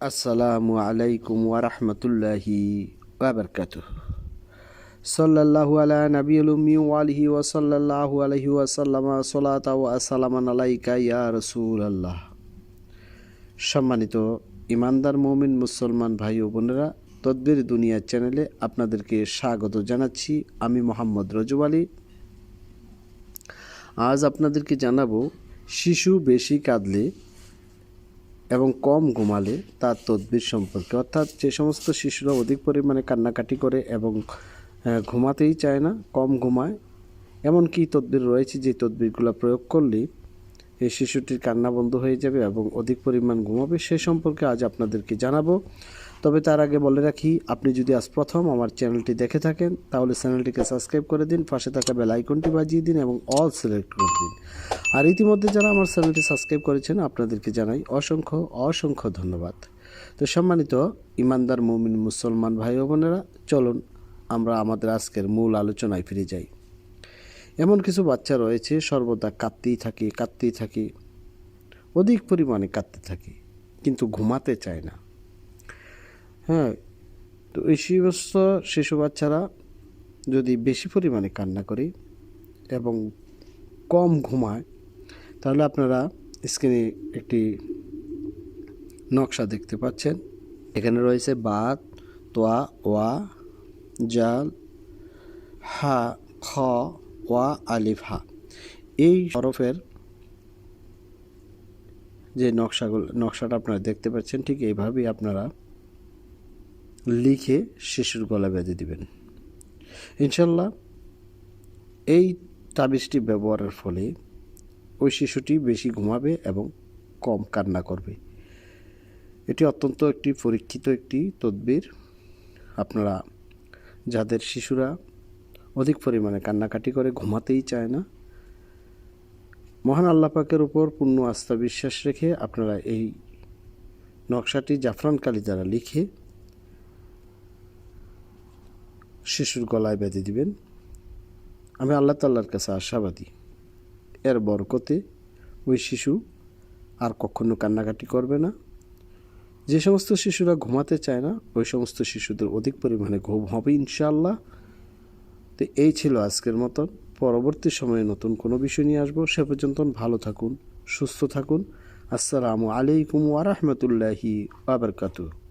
আসসালামু আলাইকুম ওয়ারহমতুল্লাহি ওয়াবারকাতুহ সাল্লাল্লাহু আলা নবিয়ুল উম্মি ওয়া আলিহি ওয়া সাল্লাল্লাহু আলাইহি ওয়া সাল্লামা সালাতা ওয়া আসসালামান আলাইকা ইয়া রাসূলুল্লাহ। সম্মানিত ইমানদার মুমিন মুসলমান ভাই ও বোনেরা, তদ্বির দুনিয়া চ্যানেলে আপনাদেরকে স্বাগত জানাচ্ছি আমি মোহাম্মদ রজব আলী। আজ আপনাদেরকে জানাব, শিশু বেশি কাঁদলে এবং কম ঘুমালে তার তদবির সম্পর্কে। অর্থাৎ যে সমস্ত শিশুরা অধিক পরিমাণে কান্নাকাটি করে এবং ঘুমাতেই চায় না, কম ঘুমায় এমন কি তদবির রয়েছে যে তদবিরগুলো প্রয়োগ করলে এই শিশুটির কান্না বন্ধ হয়ে যাবে এবং অধিক পরিমাণ ঘুমাবে, সে সম্পর্কে আজ আপনাদেরকে জানাব। তবে তার আগে বলে রাখি, আপনি যদি আজ প্রথম আমার চ্যানেলটি দেখে থাকেন, তাহলে চ্যানেলটিকে সাবস্ক্রাইব করে দিন, পাশে থাকা বেল আইকনটি বাজিয়ে দিন এবং অল সিলেক্ট করে দিন। আর ইতিমধ্যে যারা আমার চ্যানেলটি সাবস্ক্রাইব করেছেন, আপনাদেরকে জানাই অসংখ্য অসংখ্য ধন্যবাদ। তো সম্মানিত ইমানদার মুমিন মুসলমান ভাই বোনেরা, চলুন আমরা আমাদের আজকের মূল আলোচনায় ফিরে যাই। এমন কিছু বাচ্চা রয়েছে, সর্বদা কাঁদতেই থাকি কাঁদতেই থাকি, অধিক পরিমাণে কাঁদতে থাকি, কিন্তু ঘুমাতে চায় না। হ্যাঁ তো এই সমস্ত শিশু বাচ্চারা যদি বেশি পরিমাণে কান্না করে এবং কম ঘুমায়, তাহলে আপনারা স্ক্রিনে একটি নকশা দেখতে পাচ্ছেন। এখানে রয়েছে বাত, তোয়া, ওয়া, জাল, হা, খ, ওয়া, আলিফ, হা। এই হরফের যে নকশাগুলো, নকশাটা আপনারা দেখতে পাচ্ছেন, ঠিক এইভাবেই আপনারা লিখে শিশুর গলা বেঁধে দিবেন। ইনশাল্লাহ এই তাবিজটি ব্যবহারের ফলে ওই শিশুটি বেশি ঘুমাবে এবং কম কান্না করবে। এটি অত্যন্ত একটি পরীক্ষিত একটি তদবির। আপনারা যাদের শিশুরা অধিক পরিমাণে কান্নাকাটি করে ঘুমাতেই চায় না, মহান আল্লাহ পাকের উপর পূর্ণ আস্থা বিশ্বাস রেখে আপনারা এই নকশাটি জাফরান কালি দ্বারা লিখে শিশুর গলায় বেঁধে দিবেন। আমি আল্লাহ তাল্লার কাছে আশাবাদী। এর বরকতে ওই শিশু আর কখনো কান্নাকাটি করবে না। যে সমস্ত শিশুরা ঘুমাতে চায় না, ওই সমস্ত শিশুদের অধিক পরিমাণে ঘুম হবে ইনশাআল্লাহ। তো এই ছিল আজকের মতন। পরবর্তী সময়ে নতুন কোনো বিষয় নিয়ে আসব। সে পর্যন্ত ভালো থাকুন, সুস্থ থাকুন। আসসালামু আলাইকুম ওয়া রাহমাতুল্লাহি ওয়া বারাকাতুহু।